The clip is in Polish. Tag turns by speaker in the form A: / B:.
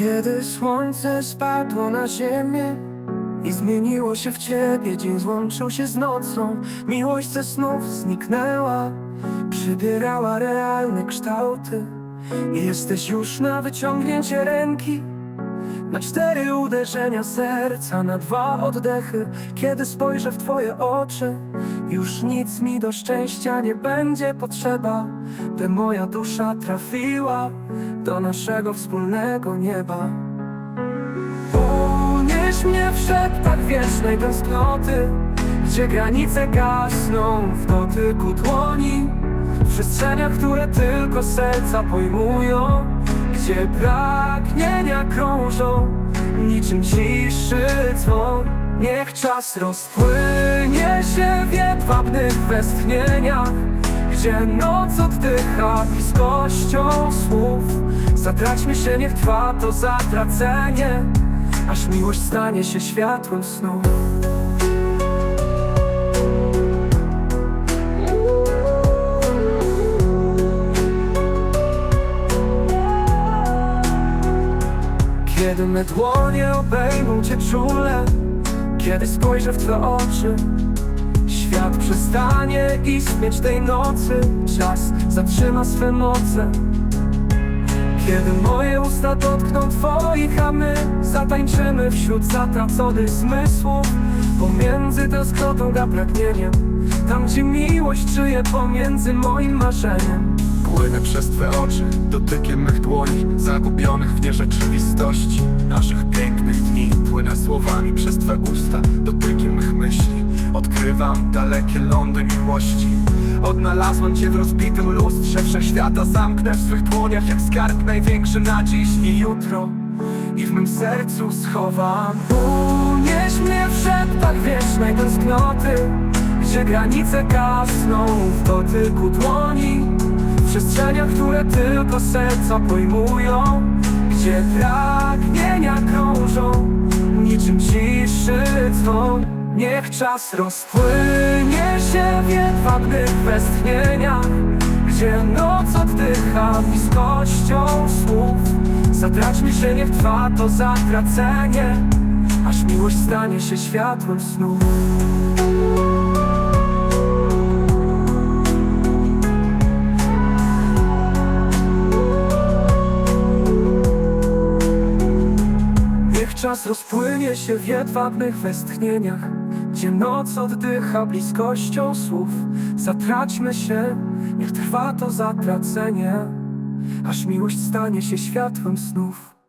A: Kiedy słońce spadło na ziemię i zmieniło się w ciebie, dzień złączył się z nocą, miłość ze snów zniknęła, przybierała realne kształty. Jesteś już na wyciągnięcie ręki, na cztery uderzenia serca, na dwa oddechy. Kiedy spojrzę w twoje oczy, już nic mi do szczęścia nie będzie potrzeba, by moja dusza trafiła do naszego wspólnego nieba. Unieś mnie w szeptach wiecznej tęsknoty, gdzie granice gasną w dotyku dłoni, w przestrzeniach, które tylko serca pojmują, gdzie pragnienia krążą, niczym ciszy dzwon. Niech czas rozpłynie się w jedwabnych westchnieniach, gdzie noc oddycha bliskością słów. Zatraćmy się, niech trwa to zatracenie, aż miłość stanie się światłem snu. Kiedy me dłonie obejmą cię czule Kiedy spojrzę w twe oczy Świat przestanie istnieć tej nocy Czas zatrzyma swe moce Kiedy moje usta dotkną twoich, a my Zatańczymy wśród zatraconych zmysłów. Pomiędzy tęsknotą a pragnieniem Tam gdzie miłość żyje pomiędzy moim marzeniem.
B: Płynę przez Twe oczy, dotykiem mych dłoni Zagubionych w nierzeczywistości. Naszych pięknych dni Płynę słowami przez Twe usta Dotykiem mych myśli. Odkrywam dalekie lądy miłości Odnalazłem Cię w rozbitym lustrze Wszechświata. Zamknę w swych dłoniach Jak skarb największy na dziś i jutro. I w mym sercu schowam.
A: Unieś mnie w szeptach wiecznej tęsknoty Gdzie granice gasną w dotyku dłoni. W przestrzeniach, które tylko serca pojmują Gdzie pragnienia krążą Niczym ciszy dzwon Niech czas rozpłynie się w jedwabnych westchnieniach Gdzie noc oddycha bliskością słów. Zatraćmy się, niech trwa to zatracenie Aż miłość stanie się światłem snu czas rozpłynie się w jedwabnych westchnieniach Gdzie noc oddycha bliskością słów. Zatraćmy się, niech trwa to zatracenie Aż miłość stanie się światłem snów